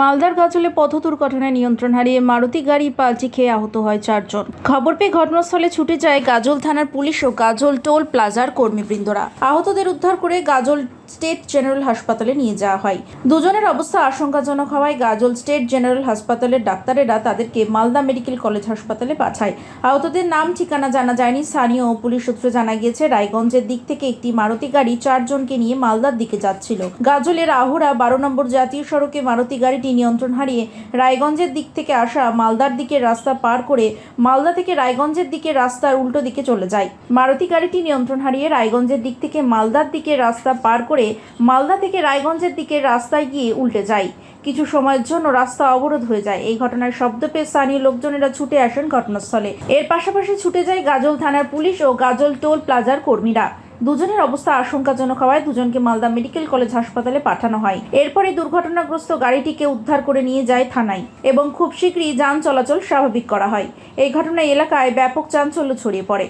মালদার গাজলে পথ দুর্ঘটনায় নিয়ন্ত্রণ হারিয়ে মারুতি গাড়ি পাল্টি খেয়ে আহত হয় চারজন। খবর পেয়ে ঘটনাস্থলে ছুটে যায় গাজল থানার পুলিশ ও গাজল টোল প্লাজার কর্মীবৃন্দরা। আহতদের উদ্ধার করে গাজল স্টেট জেনারেল হাসপাতালে নিয়ে যাওয়া হয়। দুজনের অবস্থা আশঙ্কাজনক হওয়ায় গাজল স্টেট জেনারেল হাসপাতালের ডাক্তারেরা তাদেরকে মালদা মেডিকেল কলেজ হাসপাতালে পাঠায়। আহতদের নাম, ঠিকানা জানা যায়নি। স্থানীয় পুলিশ সূত্রে জানা গিয়েছে, রায়গঞ্জের দিক থেকে একটি মারুতি গাড়ি চারজনকে নিয়ে মালদার দিকে যাচ্ছিল। গাজলের আহুরা বারো নম্বর জাতীয় সড়কে মারুতি গাড়িটি নিয়ন্ত্রণ হারিয়ে রায়গঞ্জের দিক থেকে আসা মালদার দিকে রাস্তা পার করে মালদা থেকে রায়গঞ্জের দিকে রাস্তার উল্টো দিকে চলে যায়। মারুতি গাড়িটি নিয়ন্ত্রণ হারিয়ে রায়গঞ্জের দিক থেকে মালদার দিকে রাস্তা পার করে মালদা থেকে রায়গঞ্জের দিকে রাস্তায় গিয়ে উল্টে যায়। কিছু সময়ের জন্য রাস্তা অবরোধ হয়ে যায়। এই ঘটনার শব্দ পেয়ে স্থানীয় লোকজনেরা ছুটে আসেন ঘটনাস্থলে। এর পাশাপাশি ছুটে যায় গাজল থানার পুলিশ ও গাজল টোল প্লাজার কর্মীরা। দুজনের অবস্থা আশঙ্কাজনক হওয়ায় দুজনকে মালদা মেডিকেল কলেজ হাসপাতালে পাঠানো হয়। এরপরে দুর্ঘটনাগ্রস্ত গাড়িটিকে উদ্ধার করে নিয়ে যায় থানায় এবং খুব শীঘ্রই যান চলাচল স্বাভাবিক করা হয়। এই ঘটনায় এলাকায় ব্যাপক চাঞ্চল্য ছড়িয়ে পড়ে।